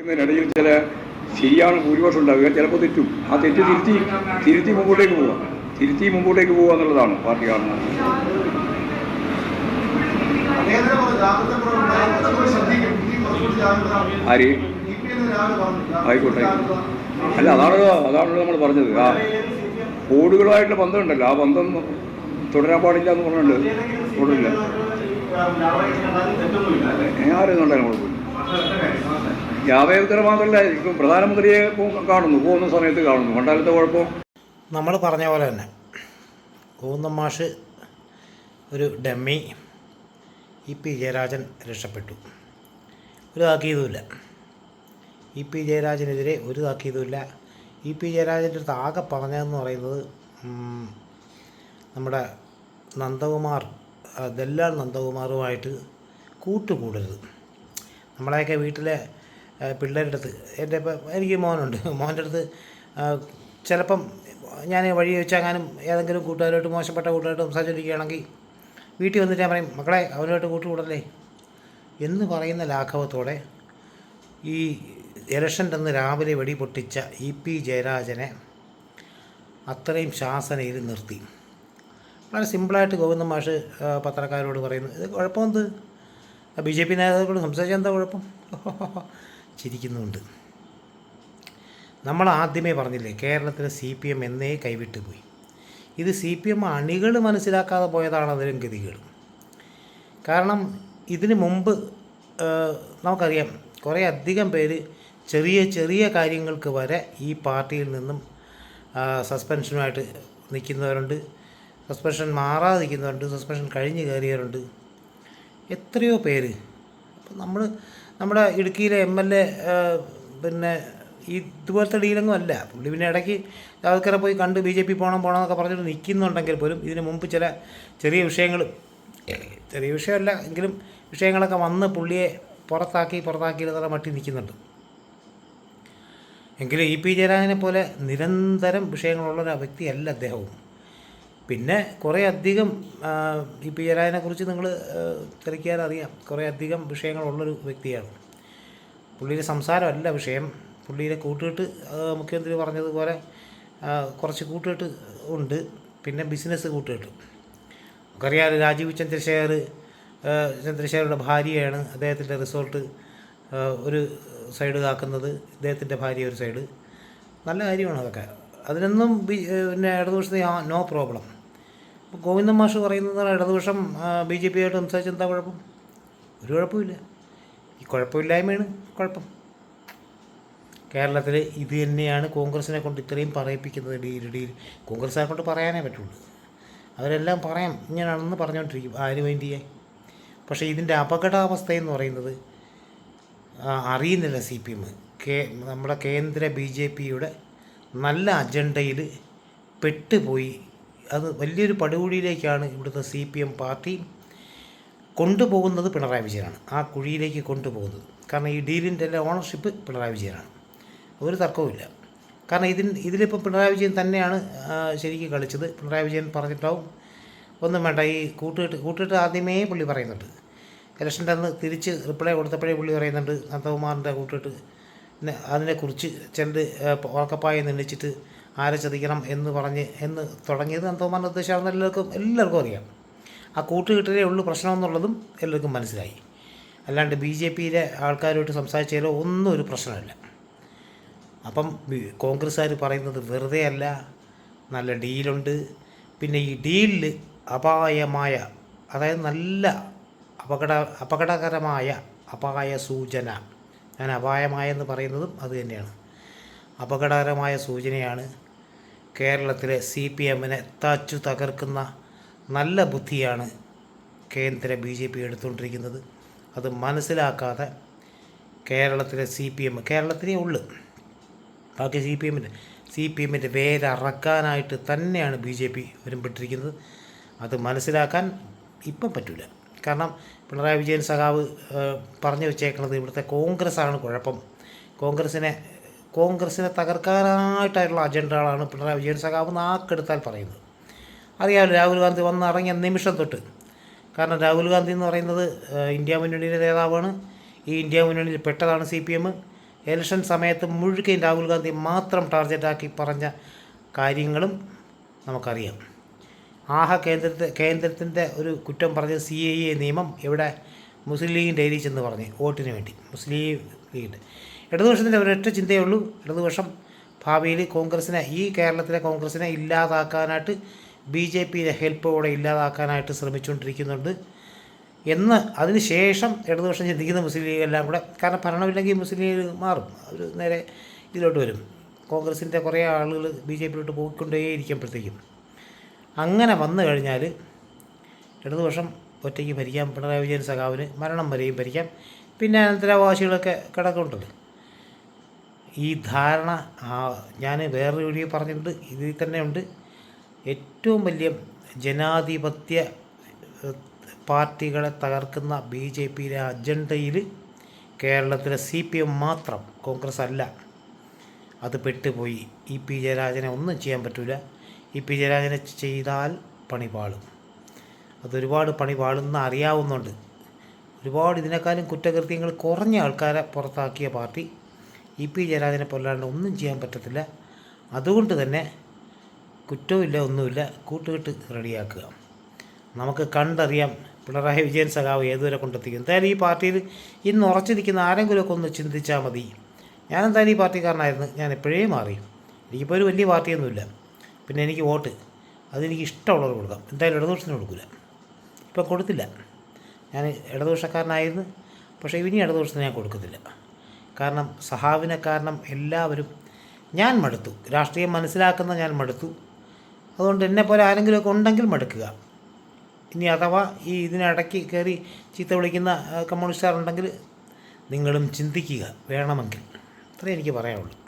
ഇതിനിടയിൽ ചില ശരിയാണ് ഭൂരിപക്ഷം ഉണ്ടാവുക ചിലപ്പോൾ തെറ്റും. ആ തെറ്റ് തിരുത്തി തിരുത്തി മുമ്പോട്ടേക്ക് പോവുക. തിരുത്തി മുമ്പോട്ടേക്ക് പോവുക എന്നുള്ളതാണ് പാർട്ടി കാണുന്നത്. ആര്? ആയിക്കോട്ടെ. അല്ല അതാണ് അതാണല്ലോ നമ്മൾ പറഞ്ഞത്. ആ കോടുകളുമായിട്ടുള്ള ബന്ധമുണ്ടല്ലോ. ആ ബന്ധം തുടരാൻ പാടില്ല എന്ന് പറഞ്ഞിട്ടുണ്ട് തുടരില്ല. നമ്മൾ കുഴപ്പമില്ല യാവയത്തര മാത്രമല്ല ഇപ്പം പ്രധാനമന്ത്രിയെ കാണുന്നു പോകുന്ന സമയത്ത് കാണുന്നു. പണ്ടാലത്തെ കുഴപ്പം? നമ്മൾ പറഞ്ഞ പോലെ തന്നെ. കൂന്നം മാഷ് ഒരു ഡമ്മി ഇ പി ജയരാജൻ രക്ഷപ്പെട്ടു. ഒരു താക്കീതുമില്ല. ഇ പി ജയരാജനെതിരെ ഒരു താക്കീതുമില്ല. ഇ പി ജയരാജന്റെ അടുത്ത് ആകെ പറഞ്ഞതെന്ന് പറയുന്നത് നമ്മുടെ നന്ദകുമാർ ദല്ലാൽ നന്ദകുമാറുമായിട്ട് കൂട്ടുകൂടരുത്. നമ്മളെയൊക്കെ വീട്ടിലെ പിള്ളേരുടെ അടുത്ത്. എന്റെ ഇപ്പം എനിക്ക് മോനുണ്ട്. മോന്റെ അടുത്ത് ചിലപ്പം ഞാൻ വഴി വെച്ചെങ്ങാനും ഏതെങ്കിലും കൂട്ടുകാരുമായിട്ട് മോശപ്പെട്ട കൂട്ടുകാരായിട്ട് സംസാരിച്ചിരിക്കുകയാണെങ്കിൽ വീട്ടിൽ വന്നിട്ട് ഞാൻ പറയും മക്കളെ അവനുമായിട്ട് കൂട്ടുകൂടല്ലേ? എന്ന് പറയുന്ന ലാഘവത്തോടെ ഈ ഇലക്ഷന്റെ അന്ന് രാവിലെ വെടി പൊട്ടിച്ച ഇ പി ജയരാജനെ അത്രയും ശാസനയിൽ നിർത്തി. വളരെ സിമ്പിളായിട്ട് ഗോവിന്ദ മാഷ് പത്രക്കാരോട് പറയുന്നു ഇത് കുഴപ്പമെന്ത്? ബി ജെ പി നേതാക്കളോട് സംസാരിച്ചാൽ എന്താ കുഴപ്പം? ചിരിക്കുന്നുണ്ട്. നമ്മൾ ആദ്യമേ പറഞ്ഞില്ലേ കേരളത്തിലെ സി പി എം എന്നേ കൈവിട്ടുപോയി ഇത് സി പി എം അണികൾ മനസ്സിലാക്കാതെ പോയതാണ് അതിലും ഗതികൾ കാരണം ഇതിന് മുമ്പ് നമുക്കറിയാം കുറേ അധികം പേര് ചെറിയ ചെറിയ കാര്യങ്ങൾക്ക് വരെ ഈ പാർട്ടിയിൽ നിന്നും സസ്പെൻഷനുമായിട്ട് നിൽക്കുന്നവരുണ്ട്. സസ്പെൻഷൻ മാറാതെ നിൽക്കുന്നവരുണ്ട്. സസ്പെൻഷൻ കഴിഞ്ഞ് കയറിയവരുണ്ട്. എത്രയോ പേര്. അപ്പം നമ്മൾ നമ്മുടെ ഇടുക്കിയിലെ എം എൽ എ പിന്നെ ഇതുപോലത്തെ ഡീലൊന്നും അല്ല പുള്ളി പിന്നെ ഇടയ്ക്ക് ആൾക്കാരെ പോയി കണ്ട് ബി ജെ പി പോകണം പോകണം എന്നൊക്കെ പറഞ്ഞിട്ട് നിൽക്കുന്നുണ്ടെങ്കിൽ പോലും ഇതിന് മുമ്പ് ചില ചെറിയ വിഷയങ്ങൾ ചെറിയ വിഷയമല്ല എങ്കിലും വിഷയങ്ങളൊക്കെ വന്ന് പുള്ളിയെ പുറത്താക്കി പുറത്താക്കി എന്നുള്ള മട്ടി നിൽക്കുന്നുണ്ട്. എങ്കിലും ഇ പി ജയരാജനെ പോലെ നിരന്തരം വിഷയങ്ങളുള്ള ഒരു വ്യക്തിയല്ല അദ്ദേഹവും. പിന്നെ കുറേ അധികം ഈ പി ജയരാജനെ കുറിച്ച് നിങ്ങൾ തിരക്കിയാൽ അറിയാം. കുറേ അധികം വിഷയങ്ങളുള്ളൊരു വ്യക്തിയാണ്. പുള്ളിയുടെ സംസാരമല്ല വിഷയം. പുള്ളിയുടെ കൂട്ടുകെട്ട് മുഖ്യമന്ത്രി പറഞ്ഞതുപോലെ കുറച്ച് കൂട്ടുകെട്ട് ഉണ്ട്. പിന്നെ ബിസിനസ് കൂട്ടുകെട്ട്. നമുക്കറിയാം രാജീവ് ചന്ദ്രശേഖർ ചന്ദ്രശേഖരുടെ ഭാര്യയാണ് അദ്ദേഹത്തിന്റെ റിസോർട്ട് ഒരു സൈഡ് കാക്കുന്നത്. ഇദ്ദേഹത്തിന്റെ ഭാര്യ ഒരു സൈഡ്. നല്ല കാര്യമാണ് അതൊക്കെ. അതിനൊന്നും പിന്നെ ഇടതുപക്ഷത്തിന് നോ പ്രോബ്ലം. ഇപ്പോൾ ഗോവിന്ദൻ മാഷ് പറയുന്നത് ഇടതുപക്ഷം ബി ജെ പി ആയിട്ട് സംസാരിച്ച് എന്താ കുഴപ്പം? ഒരു കുഴപ്പമില്ല ഈ കുഴപ്പമില്ലായ്മയാണ് കുഴപ്പം. കേരളത്തിൽ ഇത് തന്നെയാണ് കോൺഗ്രസിനെ കൊണ്ട് ഇത്രയും പറയിപ്പിക്കുന്നത്. ഡീൽ ഡീൽ കോൺഗ്രസിനെ കൊണ്ട് പറയാനേ പറ്റുള്ളൂ. അവരെല്ലാം പറയാം. ഇങ്ങനെയാണെന്ന് പറഞ്ഞുകൊണ്ടിരിക്കും ആര് വേണ്ടി ചെയ്യാൻ? പക്ഷേ ഇതിന്റെ അപകടാവസ്ഥ എന്ന് പറയുന്നത് അറിയുന്നില്ല സി പി എം. കേ നമ്മുടെ കേന്ദ്ര ബി ജെ പിയുടെ നല്ല അജണ്ടയിൽ പെട്ടുപോയി. അത് വലിയൊരു പടുകുഴിയിലേക്കാണ് ഇവിടുത്തെ സി പി എം പാർട്ടി കൊണ്ടുപോകുന്നത് പിണറായി വിജയനാണ്. ആ കുഴിയിലേക്ക് കൊണ്ടുപോകുന്നത്. കാരണം ഈ ഡീലിന്റെ എല്ലാം ഓണർഷിപ്പ് പിണറായി വിജയനാണ്. ഒരു തർക്കവുമില്ല. കാരണം ഇതിന് ഇതിലിപ്പോൾ പിണറായി വിജയൻ തന്നെയാണ് ശരിക്കും കളിച്ചത്. പിണറായി വിജയൻ പറഞ്ഞിട്ടാവും ഒന്നും വേണ്ട ഈ കൂട്ടുകെട്ട് കൂട്ടുകെട്ട് ആദ്യമേ പുള്ളി പറയുന്നുണ്ട്. ഇലക്ഷന്റെ അന്ന് തിരിച്ച് റിപ്ലൈ കൊടുത്തപ്പോഴേ പുള്ളി പറയുന്നുണ്ട് നന്ദകുമാറിന്റെ കൂട്ടിട്ട് പിന്നെ അതിനെക്കുറിച്ച് ചെണ്ട് ഉറക്കപ്പായ നിന്നിച്ചിട്ട് ആരെ ചതിക്കണം എന്ന് പറഞ്ഞ് എന്ന് തുടങ്ങിയത് അന്തോമാന്റെ ഉദ്ദേശമാണെന്ന് എല്ലാവർക്കും എല്ലാവർക്കും അറിയാം. ആ കൂട്ടുകെട്ടിലേ ഉള്ളൂ പ്രശ്നമെന്നുള്ളതും എല്ലാവർക്കും മനസ്സിലായി. അല്ലാണ്ട് ബി ജെ പിയിലെ ആൾക്കാരുമായിട്ട് സംസാരിച്ചാലോ ഒന്നും ഒരു പ്രശ്നമില്ല. അപ്പം കോൺഗ്രസ്സുകാർ പറയുന്നത് വെറുതെ അല്ല നല്ല ഡീലുണ്ട്. പിന്നെ ഈ ഡീലിൽ അപായമായ അതായത് നല്ല അപകട അപകടകരമായ അപായ സൂചന ഞാൻ അപായമായെന്ന് പറയുന്നതും അത് തന്നെയാണ്. അപകടകരമായ സൂചനയാണ്. കേരളത്തിലെ സി പി എമ്മിനെ തച്ചു തകർക്കുന്ന നല്ല ബുദ്ധിയാണ് കേന്ദ്ര ബി ജെ പി എടുത്തുകൊണ്ടിരിക്കുന്നത്. അത് മനസ്സിലാക്കാതെ കേരളത്തിലെ സി പി എം കേരളത്തിലേ ഉള്ളു. ബാക്കി സി പി എമ്മിന്റെ സി പി എമ്മിന്റെ വേരറക്കാനായിട്ട് തന്നെയാണ് ബി ജെ പി വരുമ്പോട്ടിരിക്കുന്നത് അത് മനസ്സിലാക്കാൻ ഇപ്പം പറ്റില്ല കാരണം പിണറായി വിജയൻ സഖാവ് പറഞ്ഞു വെച്ചേക്കുന്നത് ഇവിടുത്തെ കോൺഗ്രസ്സാണ് കുഴപ്പം. കോൺഗ്രസിനെ കോൺഗ്രസിനെ തകർക്കാനായിട്ടായിട്ടുള്ള അജണ്ടകളാണ് പിണറായി വിജയൻ സഖാവ് നാക്കെടുത്താൽ പറയുന്നത്. അറിയാമല്ലോ രാഹുൽ ഗാന്ധി വന്ന് നിമിഷം തൊട്ട്. കാരണം രാഹുൽ ഗാന്ധി എന്ന് പറയുന്നത് ഇന്ത്യ മുന്നണിയുടെ നേതാവാണ്. ഈ ഇന്ത്യ മുന്നണിയിൽ പെട്ടതാണ് സി പി എം. ഇലക്ഷൻ സമയത്ത് മുഴുക്കൻ രാഹുൽ ഗാന്ധി മാത്രം ടാർഗറ്റാക്കി പറഞ്ഞ കാര്യങ്ങളും നമുക്കറിയാം. ആഹ കേന്ദ്രത്തെ കേന്ദ്രത്തിന്റെ ഒരു കുറ്റം പറഞ്ഞ സി എ എ നിയമം ഇവിടെ മുസ്ലിം ലീഗിന്റെ ഏരിയ ചെന്ന് പറഞ്ഞ് വോട്ടിന് വേണ്ടി. മുസ്ലിം ലീഗിന്റെ. ഇടതുപക്ഷത്തിന്റെ ഒരൊറ്റ ചിന്തയേ ഉള്ളൂ. ഇടതുപക്ഷം ഭാവിയിൽ കോൺഗ്രസിനെ ഈ കേരളത്തിലെ കോൺഗ്രസിനെ ഇല്ലാതാക്കാനായിട്ട് ബി ജെ പിയുടെ ഹെൽപ്പോടെ ഇല്ലാതാക്കാനായിട്ട് ശ്രമിച്ചുകൊണ്ടിരിക്കുന്നുണ്ട്. എന്ന് അതിന് ശേഷം ഇടതുപക്ഷം ചിന്തിക്കുന്ന മുസ്ലിം ലീഗ് എല്ലാം കൂടെ കാരണം ഭരണമില്ലെങ്കിൽ മുസ്ലിം ലീഗ് മാറും. അവർ നേരെ ഇതിലോട്ട് വരും. കോൺഗ്രസിന്റെ കുറേ ആളുകൾ ബി ജെ പിയിലോട്ട് പോയിക്കൊണ്ടേയിരിക്കുമ്പോഴത്തേക്കും. അങ്ങനെ വന്നു കഴിഞ്ഞാൽ ഇടതുപക്ഷം ഒറ്റയ്ക്ക് ഭരിക്കാം. പിണറായി വിജയൻ സഖാവിന് മരണം വരെയും ഭരിക്കാം. പിന്നെ അനന്തരാവകാശികളൊക്കെ കിടക്കുന്നുണ്ടല്ലോ. ഈ ധാരണ ഞാൻ വേറൊരു വീഡിയോ പറഞ്ഞിട്ടുണ്ട്. ഇതിൽ തന്നെ ഉണ്ട്. ഏറ്റവും വലിയ ജനാധിപത്യ പാർട്ടികളെ തകർക്കുന്ന ബി ജെ പിയിലെ അജണ്ടയിൽ കേരളത്തിലെ സി പി എം മാത്രം കോൺഗ്രസ് അല്ല. അത് പെട്ടുപോയി. ഇ പി ജയരാജനെ ഒന്നും ചെയ്യാൻ പറ്റില്ല ഇ പി ജയരാജനെ ചെയ്താൽ പണി പാളും. അതൊരുപാട് പണി പാളുന്ന അറിയാവുന്നുണ്ട്. ഒരുപാട് ഇതിനേക്കാളും കുറ്റകൃത്യങ്ങൾ കുറഞ്ഞ ആൾക്കാരെ പുറത്താക്കിയ പാർട്ടി ഇ പി ജയരാജനെ പോലാണ്ട് ഒന്നും ചെയ്യാൻ പറ്റത്തില്ല. അതുകൊണ്ട് തന്നെ കുറ്റവുമില്ല ഒന്നുമില്ല കൂട്ടുകെട്ട് റെഡിയാക്കുക. നമുക്ക് കണ്ടറിയാം പിണറായി വിജയൻ സഖാവ് ഏതുവരെ കൊണ്ടെത്തിക്കും. എന്തായാലും ഈ പാർട്ടിയിൽ ഇന്ന് ഉറച്ചു നിൽക്കുന്ന ആരെങ്കിലുമൊക്കെ ഒന്ന് ചിന്തിച്ചാൽ മതി. ഞാനെന്തായാലും ഈ പാർട്ടിക്കാരനായിരുന്നു. ഞാൻ എപ്പോഴേ മാറി. എനിക്കിപ്പോൾ ഒരു വലിയ പാർട്ടിയൊന്നുമില്ല. പിന്നെ എനിക്ക് വോട്ട്. അതെനിക്ക് ഇഷ്ടമുള്ളത് കൊടുക്കാം. എന്തായാലും ഇടതുപക്ഷത്തിന് കൊടുക്കില്ല ഇപ്പം കൊടുത്തില്ല. ഞാൻ ഇടതുപക്ഷക്കാരനായിരുന്നു. പക്ഷേ ഇനി ഇടതുപക്ഷത്തിന് ഞാൻ കൊടുക്കത്തില്ല. കാരണം സഹാവിനെ കാരണം എല്ലാവരും ഞാൻ മടുത്തു. രാഷ്ട്രീയം മനസ്സിലാക്കുന്ന ഞാൻ മടുത്തു. അതുകൊണ്ട് എന്നെ പോലെ ആരെങ്കിലുമൊക്കെ ഉണ്ടെങ്കിൽ മടുക്കുക. ഇനി അഥവാ ഈ ഇതിനിടയ്ക്ക് കയറി ചീത്ത വിളിക്കുന്ന കമ്മ്യൂണിസ്റ്റുകാരുണ്ടെങ്കിൽ നിങ്ങളും ചിന്തിക്കുക വേണമെങ്കിൽ. അത്രേ എനിക്ക് പറയാനുള്ളൂ.